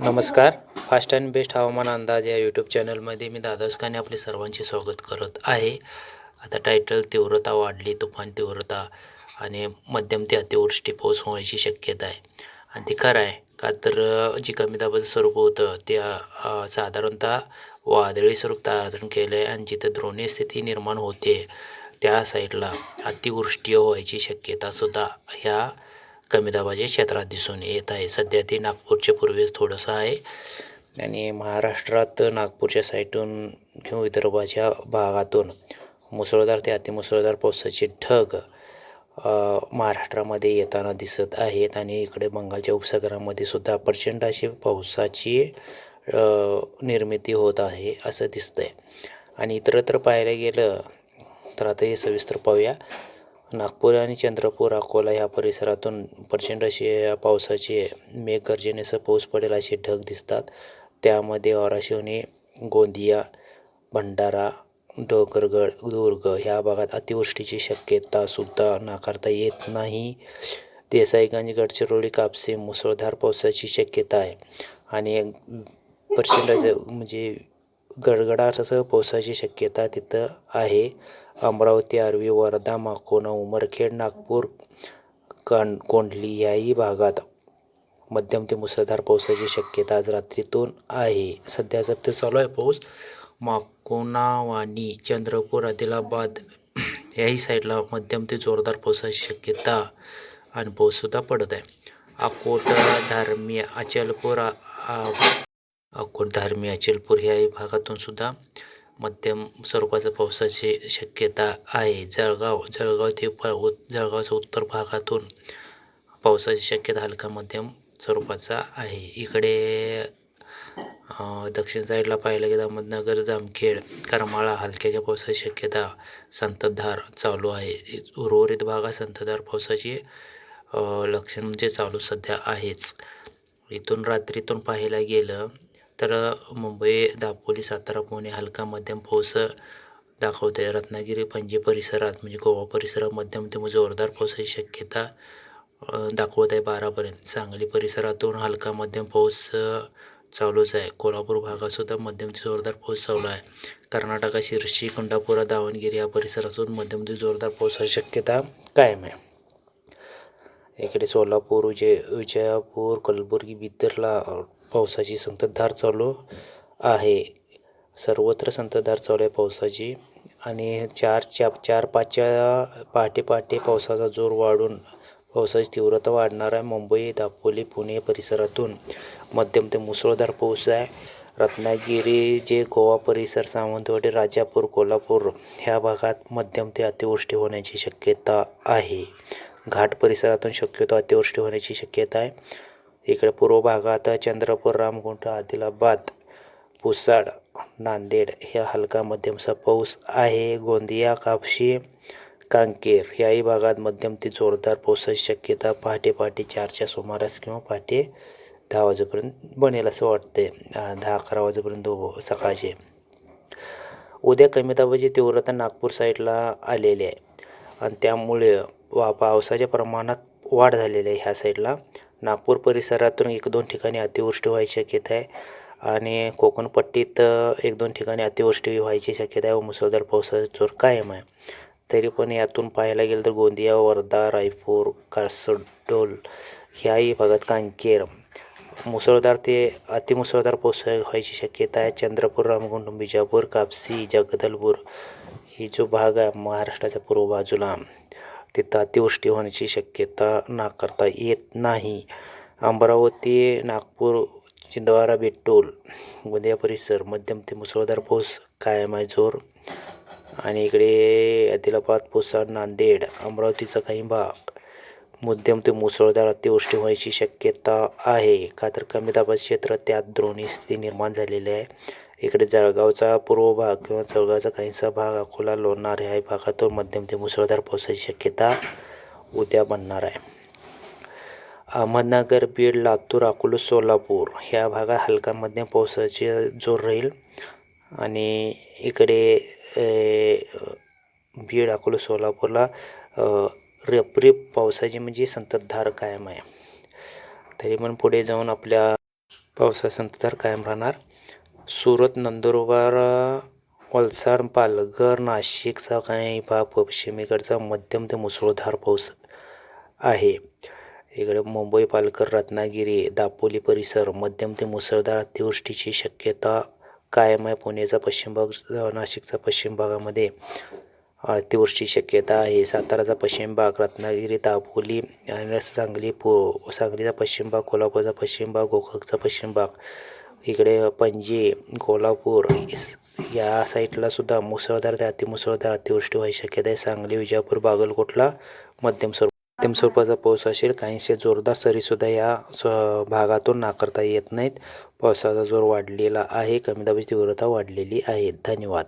नमस्कार. Fast and best हवामान अंदाज या यूट्यूब चॅनलमध्ये मी दादास खाने आपले सर्वांचे स्वागत करत आहे. आता टायटल तीव्रता वाढली तुफान तीव्रता आणि मध्यम ते अतिवृष्टी पाऊस होण्याची शक्यता आहे. आणि ते खरं आहे का तर जी कमी दाबाचं स्वरूप होतं ते साधारणतः वादळी स्वरूप धारण केलं आहे आणि जिथं द्रोणीय स्थिती निर्माण होते त्या साईडला अतिवृष्टी व्हायची शक्यतासुद्धा ह्या कमी दाबाच्या क्षेत्रात दिसून येत आहे. सध्या ते नागपूरच्या पूर्वेस थोडंसं आहे. आणि महाराष्ट्रात नागपूरच्या साईटून किंवा विदर्भाच्या भागातून मुसळधार ते अतिमुसळधार पावसाचे ढग महाराष्ट्रामध्ये येताना दिसत आहेत. आणि इकडे बंगालच्या उपसागरामध्ये सुद्धा प्रचंड अशी पावसाची निर्मिती होत आहे असं दिसतंय. आणि इतरत्र पाहायला गेलं तर आता हे सविस्तर पाहूया. नागपूर आणि चंद्रपूर अकोला ह्या परिसरातून प्रचंड असे पावसाचे मेघगर्जनेसह पाऊस पडेल असे ढग दिसतात. त्यामध्ये औराशिवनी गोंदिया भंडारा डोंगरगड दुर्ग ह्या भागात अतिवृष्टीची शक्यतासुद्धा नाकारता येत नाही. देसाईगंज गडचिरोली कापसे मुसळधार पावसाची शक्यता आहे. आणि प्रचंड म्हणजे गडगडाटासह पावसाची शक्यता तिथं आहे. अमरावती आर्वी वर्धा माकोना उमरखेड नागपूर कां कोंडली याही भागात मध्यम ते मुसळधार पावसाची शक्यता आज रात्रीतून आहे. सध्या सध्या चालू आहे पाऊस. माकोनावानी चंद्रपूर आदिलाबाद याही साईडला मध्यम ते जोरदार पावसाची शक्यता आणि पाऊससुद्धा पडत आहे. अकोट धारमी अचलपूर अकोट धारमी अचलपूर ह्या भागातून सुद्धा मध्यम स्वरूपाचा पावसाची शक्यता आहे. जळगाव जळगाव ते प उत जळगावच्या उत्तर भागातून पावसाची शक्यता हलका मध्यम स्वरूपाचा आहे. इकडे दक्षिण साईडला पाहिलं गेलं अहमदनगर जामखेड करमाळा हलक्याच्या पावसाची शक्यता संततधार चालू आहे. उर्वरित भागात संततधार पावसाची लक्षण म्हणजे चालू सध्या आहेच. इथून रात्रीतून पाहायला गेलं तर मुंबई दापोली सातारा पुणे हलका मध्यम पाऊस दाखवते रत्नागिरी पणजी परिसरात म्हणजे गोवा परिसरात मध्यम ते म्हणजे जोरदार पावसाची शक्यता दाखवत आहे बारापर्यंत. सांगली परिसरातून हलका मध्यम पाऊस चालूच आहे. कोल्हापूर भागातसुद्धा मध्यम ते जोरदार पाऊस चालू आहे. कर्नाटकात शिर्शी कुंडापुरा दावणगिरी या परिसरातून मध्यम ते जोरदार पावसाची शक्यता कायम आहे. इकडे सोलापूर विजय विजयापूर कलबुर्गी बिदरला पावसाची संततधार चालू आहे. सर्वत्र संततधार चालू आहे पावसाची. आणि चार चा चार पाचच्या पहाटे पहाटे पावसाचा जोर वाढून पावसाची तीव्रता वाढणार आहे. मुंबई दापोली पुणे परिसरातून मध्यम ते मुसळधार पाऊस आहे. रत्नागिरी जे गोवा परिसर सावंतवाडी राजापूर कोल्हापूर ह्या भागात मध्यम ते अतिवृष्टी होण्याची शक्यता आहे. घाट परिसरातून शक्यतो अतिवृष्टी होण्याची शक्यता आहे. इकडे पूर्व भागात चंद्रपूर रामकुंड आदिलाबाद पुसाड नांदेड ह्या हलका मध्यमचा पाऊस आहे. गोंदिया कापशी कांकेर याही भागात मध्यम ते जोरदार पावसाची शक्यता पहाटे पहाटे चारच्या सुमारास किंवा पहाटे दहा वाजेपर्यंत बनेल असं वाटते दहा अकरा वाजेपर्यंत हो, सकाळचे. उद्या कमी दाबाची तीव्रता नागपूर साईडला आलेली आहे. आणि त्यामुळे वा पावसाच्या प्रमाणात वाढ झालेली आहे ह्या साईडला. नागपूर परिसरातून एक दोन ठिकाणी अतिवृष्टी व्हायची शक्यता आहे आणि कोकणपट्टीत एक दोन ठिकाणी अतिवृष्टी व्हायची शक्यता आहे व मुसळधार पावसाचा जोर कायम आहे. तरी पण यातून पाहायला गेलं तर गोंदिया वर्धा रायपूर कासडोल ह्याही भागात कांकेर मुसळधार ते अतिमुसळधार पाऊस व्हायची शक्यता आहे. चंद्रपूर रामगुंड बिजापूर कापसी जगदलपूर ही जो भाग आहे महाराष्ट्राच्या पूर्व बाजूला. तिथं अतिवृष्टी होण्याची शक्यता नाकारता येत नाही. अमरावती नागपूर चिंदवारा बेटोल गोंदिया परिसर मध्यम ते मुसळधार पाऊस कायम आहे जोर आणि इकडे आदिलाबाद पोसा नांदेड अमरावतीचा काही भाग मध्यम ते मुसळधार अतिवृष्टी व्हायची शक्यता आहे. का तर कमी दाबाचे क्षेत्र त्यात द्रोणी स्थिती निर्माण झालेली आहे. इकडे जळगावचा पूर्व भाग किंवा जळगावचा काहीसा भाग अकोला लोणार ह्या भागातून मध्यम ते मुसळधार पावसाची शक्यता उद्या बनणार आहे. अहमदनगर बीड लातूर अकोला सोलापूर ह्या भागात हलका मध्यम पावसाची जोर राहील. आणि इकडे बीड अकोला सोलापूरला अ, रिपरिप पावसाची म्हणजे संततधार कायम आहे. तरी पण पुढे जाऊन आपल्या पावसा संततधार कायम राहणार. सुरत नंदुरबार वलसाड पालघर नाशिकचा काही भाग पश्चिमेकडचा मध्यम ते मुसळधार पाऊस आहे. इकडे मुंबई पालघर रत्नागिरी दापोली परिसर मध्यम ते मुसळधार अतिवृष्टीची शक्यता कायम आहे. पुण्याचा पश्चिम भाग नाशिकचा पश्चिम भागामध्ये अतिवृष्टी शक्यता आहे. साताराचा पश्चिम भाग रत्नागिरी दापोली आणि सांगली पो सांगलीचा पश्चिम भाग कोल्हापूरचा पश्चिम भाग गोकाकचा पश्चिम भाग इकडे पणजी कोल्हापूर या साईटला सुद्धा मुसळधार ते अतिमुसळधार अतिवृष्टी व्हायची शक्यता आहे. सांगली विजापूर बागलकोटला मध्यम स्वरूप. मध्यम स्वरूपाचा पाऊस असेल काहीसे जोरदार सरीसुद्धा या स- भागातून नाकारता येत नाहीत. पावसाचा जोर वाढलेला आहे. कमी दाबाची तीव्रता वाढलेली आहे. धन्यवाद.